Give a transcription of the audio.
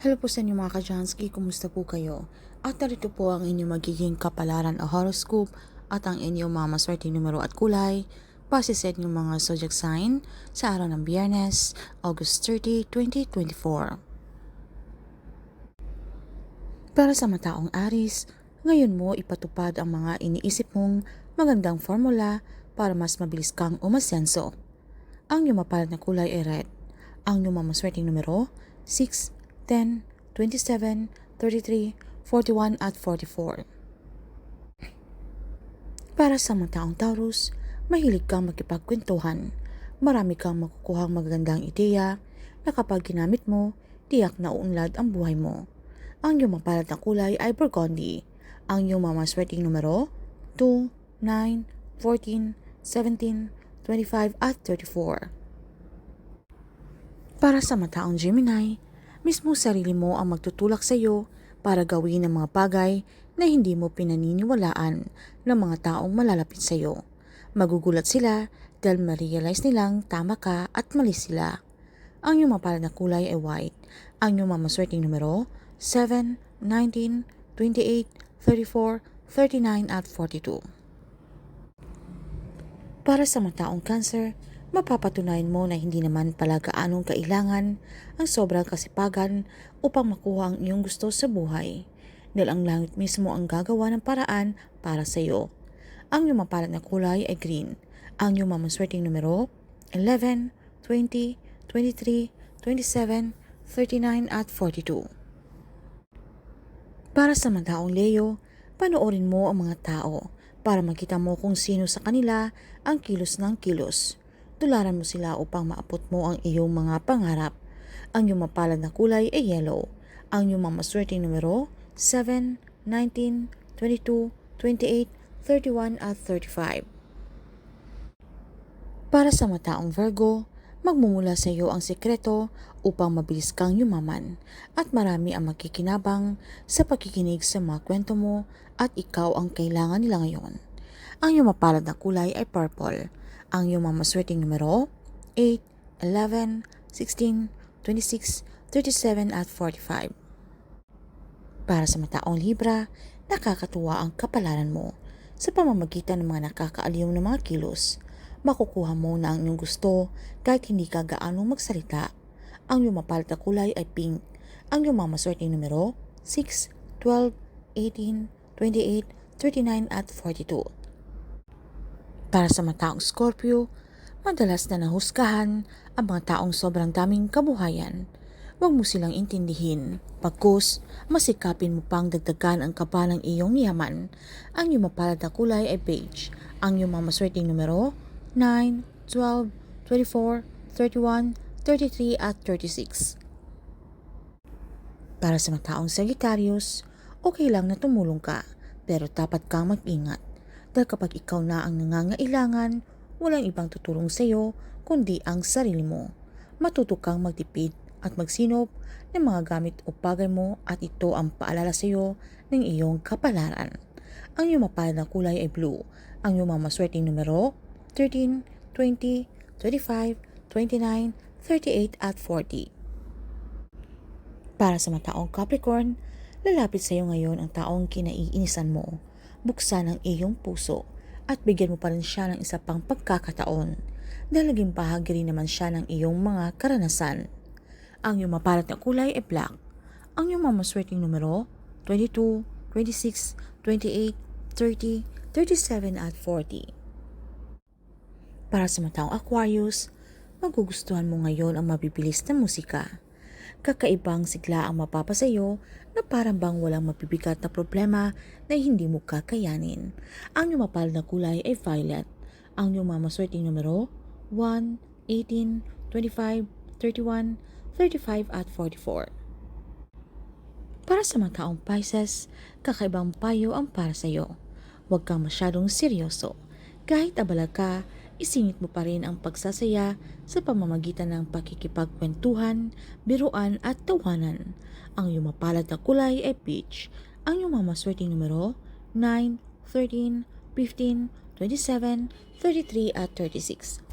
Hello po sa inyo mga kajansky, kumusta po kayo? At narito po ang inyong magiging kapalaran o horoscope at ang inyong mga maswerte numero at kulay base sa inyong mga zodiac sign sa araw ng Biyernes, August 30, 2024. Para sa mataong Aris, ngayon mo ipatupad ang mga iniisip mong magandang formula para mas mabilis kang umasenso. Ang iyong mapalad na kulay ay red. Ang iyong mamaswerteng numero, 6, 10, 27, 33, 41 at 44. Para sa mga taong Taurus, mahilig kang makipagkwentuhan. Marami kang makukuhang magagandang ideya na kapag ginamit mo, tiyak na uunlad ang buhay mo. Ang iyong mapalad na kulay ay burgundy. Ang iyong mamaswerteng numero, 2, 9, 14, 17, 25 at 34. Para sa mataong Gemini, mismo sarili mo ang magtutulak sa iyo para gawin ang mga bagay na hindi mo pinaniniwalaan ng mga taong malalapit sa iyo. Magugulat sila dahil ma-realize nilang tama ka at mali sila. Ang iyong mapalad na kulay ay white. Ang iyong mamaswerteng numero, 7, 19, 28, 34, 39 at 42. Para sa mataong cancer, mapapatunayan mo na hindi naman pala gaanong kailangan ang sobrang kasipagan upang makuha ang iyong gusto sa buhay. Dahil ang langit mismo ang gagawa ng paraan para sa iyo. Ang iyong mapalad na kulay ay green. Ang iyong mamaswerteng numero, 11, 20, 23, 27, 39 at 42. Para sa mga taong Leo, panoorin mo ang mga tao para makita mo kung sino sa kanila ang kilos ng kilos. Tularan mo sila upang maapot mo ang iyong mga pangarap. Ang iyong mapalad na kulay ay yellow. Ang iyong mamaswerteng numero, 7, 19, 22, 28, 31 at 35. Para sa mataong Virgo, magmumula sa iyo ang sekreto upang mabilis kang yumaman at marami ang makikinabang sa pakikinig sa mga kwento mo at ikaw ang kailangan nila ngayon. Ang iyong mapalad na kulay ay purple. Ang iyong mamaswerteng numero 8, 11, 16, 26, 37 at 45. Para sa mataong Libra, nakakatuwa ang kapalaran mo sa pamamagitan ng mga nakakaaliw na mga kilos makukuha mo na ang iyong gusto kahit hindi ka gaanong magsalita. Ang iyong mapalad na kulay ay pink. Ang iyong mamaswerteng numero 6, 12, 18, 28, 39 at 42. Para sa mga taong Scorpio, madalas na nahusgahan ang mga taong sobrang daming kabuhayan. Huwag mo silang intindihin. Pagkus, masikapin mo pang dagdagan ang kaba ng iyong yaman. Ang iyong mapalad na kulay ay beige. Ang iyong mamaswerteng numero 9, 12, 24, 31, 33 at 36. Para sa mga taong Sagittarius, okay lang na tumulong ka, pero dapat kang mag-ingat. Dahil kapag ikaw na ang nangangailangan, walang ibang tutulong sa iyo kundi ang sarili mo. Matuto kang magtipid at magsinop ng mga gamit o bagay mo at ito ang paalala sa iyo ng iyong kapalaran. Ang iyong mapalad na kulay ay blue. Ang iyong mamaswerteng numero 13, 20, 25, 29, 38 at 40. Para sa mga taong Capricorn, lalapit sa iyo ngayon ang taong kinaiinisan mo. Buksan ang iyong puso at bigyan mo pa rin siya ng isa pang pagkakataon dahil naging bahagi rin naman siya ng iyong mga karanasan. Ang iyong mapalat na kulay ay black. Ang iyong mamaswerteng numero 22, 26, 28, 30, 37 at 40. Para sa mga taong Aquarius, magugustuhan mo ngayon ang mabibilis na musika. Kakaibang sigla ang mapapasayo na parang bang walang mabibigat na problema na hindi mo kakayanin. Ang iyong mapal na kulay ay violet. Ang iyong mamaswerteng numero 1, 18, 25, 31, 35 at 44. Para sa mga taong Pisces, kakaibang payo ang para sa iyo. Huwag kang masyadong seryoso. Kahit abala ka, isingit mo pa rin ang pagsasaya sa pamamagitan ng pakikipagkwentuhan, biruan at tawanan. Ang iyong mapalad na kulay ay peach. Ang iyong mamaswerteng numero 9, 13, 15, 27, 33 at 36.